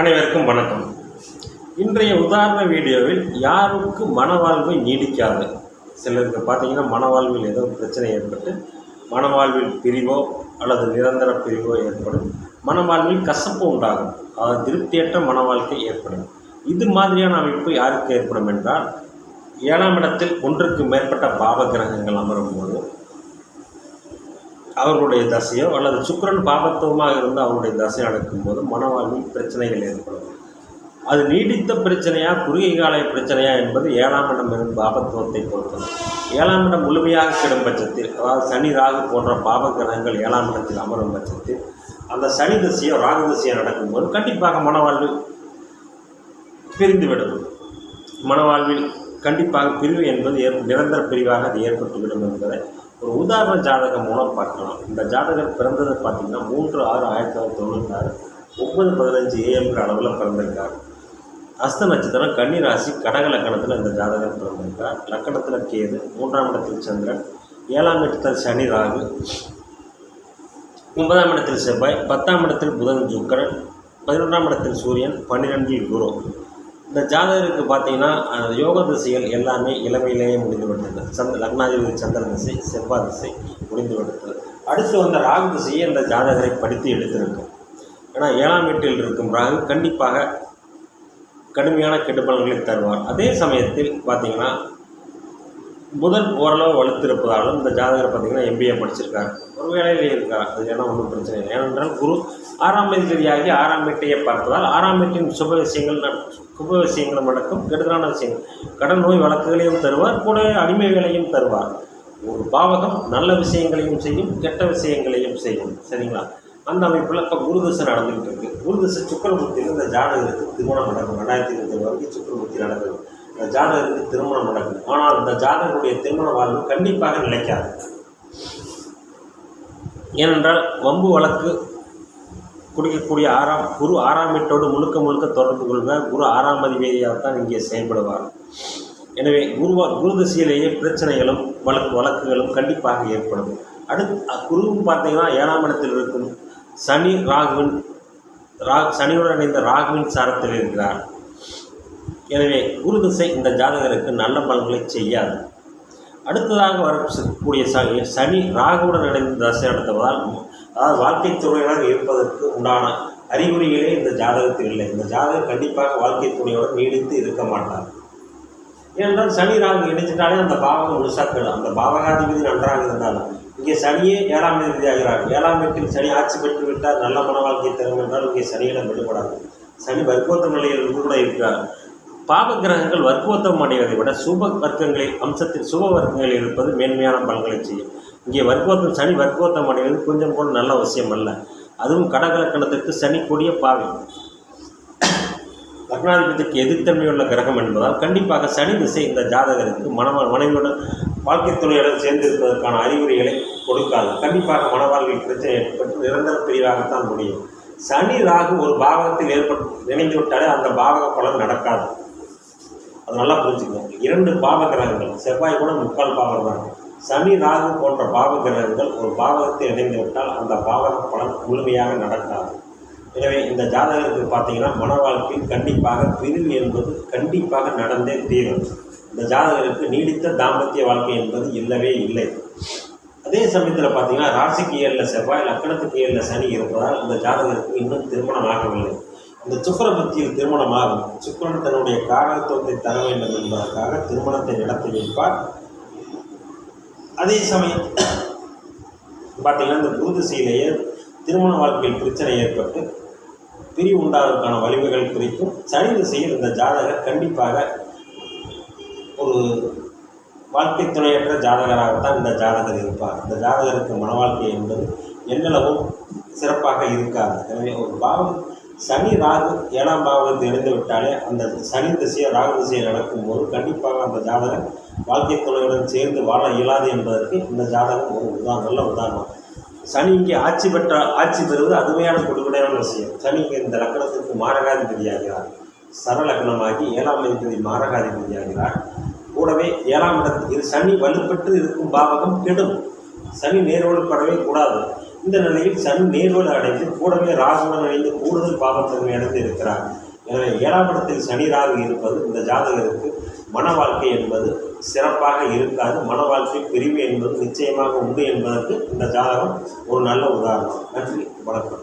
அனைவருக்கும் வணக்கம். இன்றைய உதாரண வீடியோவில் யாருக்கு மனவாழ்வு நீடிக்காது? சிலருக்கு பார்த்தீங்கன்னா மனவாழ்வில் ஏதோ பிரச்சனை ஏற்பட்டு மனவாழ்வில் பிரிவோ அல்லது நிரந்தர பிரிவோ ஏற்படும். மனவாழ்வில் கசப்பு உண்டாகும். அதாவது திருப்தியற்ற மன வாழ்க்கை ஏற்படும். இது மாதிரியான அமைப்பு யாருக்கு ஏற்படும் என்றால் ஏழாம் இடத்தில் ஒன்றுக்கு மேற்பட்ட பாவ கிரகங்கள் அமரும் போது அவர்களுடைய தசையோ அல்லது சுக்கரன் பாபத்துவமாக இருந்து அவருடைய தசை நடக்கும்போது மனவாழ்வில் பிரச்சனைகள் ஏற்படும். அது நீடித்த பிரச்சனையா குறுகிய கால பிரச்சனையா என்பது ஏழாம் இடம் இருந்து பாபத்துவத்தை பொறுத்தது. ஏழாம் இடம் முழுமையாக கிடும் பட்சத்தில் அதாவது சனி ராகு போன்ற பாப கிரகங்கள் ஏழாம் இடத்தில் அமரும் பட்சத்தில் அந்த சனி திசையோ ராகு திசையோ நடக்கும்போது கண்டிப்பாக மனவாழ்வு பிரிந்துவிடும். மனவாழ்வில் கண்டிப்பாக பிரிவு என்பது ஏற் நிரந்தர பிரிவாக அது ஏற்பட்டுவிடும் என்பதை ஒரு உதாரண ஜாதகம் மூலம் பார்க்கலாம். இந்த ஜாதகம் பிறந்தது பார்த்தீங்கன்னா மூன்று ஆறு ஆயிரத்தி தொள்ளாயிரத்தி தொண்ணூத்தாறு. ஒன்பது பதினஞ்சு ஏஎம்ங்கிற அளவில் பிறந்திருக்கார். அஸ்த நட்சத்திரம் கன்னி ராசி கடக லக்கணத்தில் இந்த ஜாதகம் பிறந்திருக்கார். லக்கணத்தில் கேது மூன்றாம் இடத்தில் சந்திரன் ஏழாம் இடத்தில் சனி ராகு ஒன்பதாம் இடத்தில் செவ்வாய் பத்தாம் இடத்தில் புதன் சுக்கரன் பதினொன்றாம் இடத்தில் சூரியன் பன்னிரெண்டில் குரு. இந்த ஜாதகருக்கு பார்த்தீங்கன்னா அந்த யோக திசைகள் எல்லாமே இளமையிலேயே முடிந்து விட்டது. சந்த லக்னாதிபதி சந்திர திசை செவ்வாய் திசை முடிந்து விட்டது. அடுத்து வந்த ராகு திசையை இந்த ஜாதகரை படித்து எடுத்திருக்கும். ஏன்னா ஏழாம் வீட்டில் இருக்கும் ராகு கண்டிப்பாக கடுமையான கெடுபல்களை தருவார். அதே சமயத்தில் பார்த்தீங்கன்னா புதன் ஓரளவு வலுத்திருப்பதாலும் இந்த ஜாதகர் பார்த்தீங்கன்னா எம்பிஏ படிச்சிருக்கார். ஒரு வேலையிலே இருக்கார் அது ஏன்னா ஒன்றும் பிரச்சனை இல்லை. ஏனென்றால் குரு ஆறாம் அதிபதியாகி ஆறாம் வீட்டையே பார்ப்பதால் ஆறாம் வீட்டின் சுப விஷயங்கள் நட- சுப விஷயங்கள் நடக்கும். கெடுதலான விஷயங்கள். கடன் நோய் வழக்குகளையும் தருவார். கூட அடிமை வேலையும் தருவார். ஒரு பாவகம் நல்ல விஷயங்களையும் செய்யும் கெட்ட விஷயங்களையும் செய்யும். சரிங்களா? அந்த அமைப்பில் இப்போ குருதசை நடந்துகிட்டு இருக்குது குருதசை சுக்கரபுத்தியில் இந்த ஜாதகருக்கு திருமணம் நடக்கும். ரெண்டாயிரத்தி இருபத்தி வரைக்கும் சுக்கரபுத்தி நடக்கும் இந்த ஜாதகருக்கு திருமணம் நடக்கும் ஆனால் இந்த ஜாதகருடைய திருமண வாழ்வு கண்டிப்பாக நிலைக்காது. ஏனென்றால் வம்பு வழக்கு குடிக்கக்கூடிய ஆறாம் குரு ஆறாம் வீட்டோடு முழுக்க முழுக்க தொடர்பு கொள்க குரு ஆறாம் அதிபதியாகத்தான் இங்கே செயல்படுவார். எனவே குருவா குரு திசையிலேயே பிரச்சனைகளும் வழக்கு வழக்குகளும் கண்டிப்பாக ஏற்படும். அடுத்து குருவும் பார்த்தீங்கன்னா ஏழாம் இடத்தில் இருக்கும். சனி ராகுவின் ரா சனியுடன் இணைந்த ராகுவின் சாரத்தில் இருக்கிறார். எனவே குரு திசை இந்த ஜாதகருக்கு நல்ல பலன்களை செய்யாது. அடுத்ததாக வரக்கூடிய ச- சனி ராகுடன் இணைந்து தசை நடத்துவதால் அதாவது வாழ்க்கை துணையுடன் இருப்பதற்கு உண்டான அறிகுறிகளே இந்த ஜாதகத்தில் இல்லை. இந்த ஜாதகம் கண்டிப்பாக வாழ்க்கை துணையோடு நீடித்து இருக்க மாட்டார். ஏனென்றால் சனி ராகு இணைச்சிட்டாலே அந்த பாவகம் முழுசாக்கிடும் அந்த பாவகாதிபதி நன்றாக இருந்தாலும் இங்கே சனியே ஏழாம் அதிபதி ஆகிறார். ஏழாம் வீட்டில் சனி ஆட்சி பெற்று விட்டால் நல்ல மன வாழ்க்கை தரும் என்றால் இங்கே சனியிடம் விடுபடாது. சனி வற்போத்த நிலையில் இருந்து கூட இருக்கிறார். பாவ கிரகங்கள் வர்க்கோத்தம் அடைவதை விட சுப வர்க்கங்களில் அம்சத்தில் சுப வர்க்கங்களில் இருப்பது மேன்மையான பலன்களை செய்யும். இங்கே வர்க்கோத்தம் சனி வர்க்கோத்தம் அடைவது கொஞ்சம் கூட நல்ல அவசியம் அல்ல. அதுவும் கடகலக்கணத்திற்கு சனி கூடிய பாவை. லக்னாதிபதிக்கு எதிர்த்தன்மையுள்ள கிரகம் என்பதால் கண்டிப்பாக சனி திசை இந்த ஜாதகருக்கு மனவ மனைவியுடன் வாழ்க்கை துணையுடன் சேர்ந்திருப்பதற்கான அறிகுறிகளை கொடுக்காது. கண்டிப்பாக மனவாழ்வில் பிரச்சனை ஏற்பட்டு நிரந்தர பிரிவாகத்தான் முடியும். சனி ராகு ஒரு பாவகத்தில் ஏற்பட்டு இணைந்து விட்டாலே அந்த பாவக பலன் நடக்காது. அது நல்லா புரிஞ்சுக்கணும். இரண்டு பாவ கிரகங்கள் செவ்வாய் கூட முக்கால் பாவம் தான். சனி ராகு போன்ற பாவ கிரகங்கள் ஒரு பாவகத்தை இணைந்துவிட்டால் அந்த பாவக பலன் முழுமையாக நடக்காது. எனவே இந்த ஜாதகருக்கு பார்த்தீங்கன்னா மன வாழ்க்கையில் கண்டிப்பாக பிரிவு என்பது கண்டிப்பாக நடந்தே தீரும். இந்த ஜாதகருக்கு நீடித்த தாம்பத்திய வாழ்க்கை என்பது இல்லவே இல்லை. அதே சமயத்தில் பார்த்தீங்கன்னா ராசிக்கு ஏழில் செவ்வாய் லக்கணத்துக்கு ஏழில் சனி இருப்பதால் இந்த ஜாதகருக்கு இன்னும் திருமணம் ஆகவில்லை. இந்த சுக்ரபத்தியில் திருமணம் ஆகும் சுக்கரன் தன்னுடைய காரகத்துவத்தை தர வேண்டும் என்பதற்காக திருமணத்தை நடத்தி வைப்பார். அதே சமயம் பார்த்தீங்கன்னா இந்த குருதிசையிலேயே திருமண வாழ்க்கையில் பிரச்சனை ஏற்பட்டு பிரிவு உண்டாவதற்கான வலிமைகள் குறிக்கும் சனி திசையில் இந்த ஜாதகர் கண்டிப்பாக ஒரு வாழ்க்கை துணையற்ற ஜாதகராகத்தான் இந்த ஜாதகர் இருப்பார். இந்த ஜாதகருக்கு மன வாழ்க்கை என்பது எண்ணளவும் சிறப்பாக இருக்காது. எனவே ஒரு பாவம் சனி ராகு ஏழாம் பாவகத்தை இணைந்து விட்டாலே அந்த சனி திசையை ராகு திசையை நடக்கும்போது கண்டிப்பாக அந்த ஜாதகம் வாழ்க்கை துணையுடன் சேர்ந்து வாழ இயலாது என்பதற்கு இந்த ஜாதகம் ஒரு உதாரணம் நல்ல உதாரணம். சனி இங்கே ஆட்சி பெற்ற ஆட்சி பெறுவது அதுமையான கொடுக்கடையான விஷயம். சனி இங்கே இந்த லக்கணத்திற்கு மாரகாதிபதியாகிறார் சரலக்னமாகி ஏழாம் அதிபதி மாரகாதிபதியாகிறார் கூடவே ஏழாம் இடத்தில் சனி வலுப்பெற்று இருக்கும் பாவகம் கெடும். சனி நேர்வலுப்படவே கூடாது. இந்த நிலையில் சனி நேர்வடு அடைந்து கூடவே ராகுடன் அடைந்து கூடுதல் பாவத்தன்மை அடைந்து இருக்கிறார். எனவே ஏழாம் இடத்தில் சனி ராகு இருப்பது இந்த ஜாதகருக்கு மன வாழ்க்கை என்பது சிறப்பாக இருக்காது. மன வாழ்க்கை பிரிவு என்பது நிச்சயமாக உண்டு என்பதற்கு இந்த ஜாதகம் ஒரு நல்ல உதாரணம். நன்றி. வணக்கம்.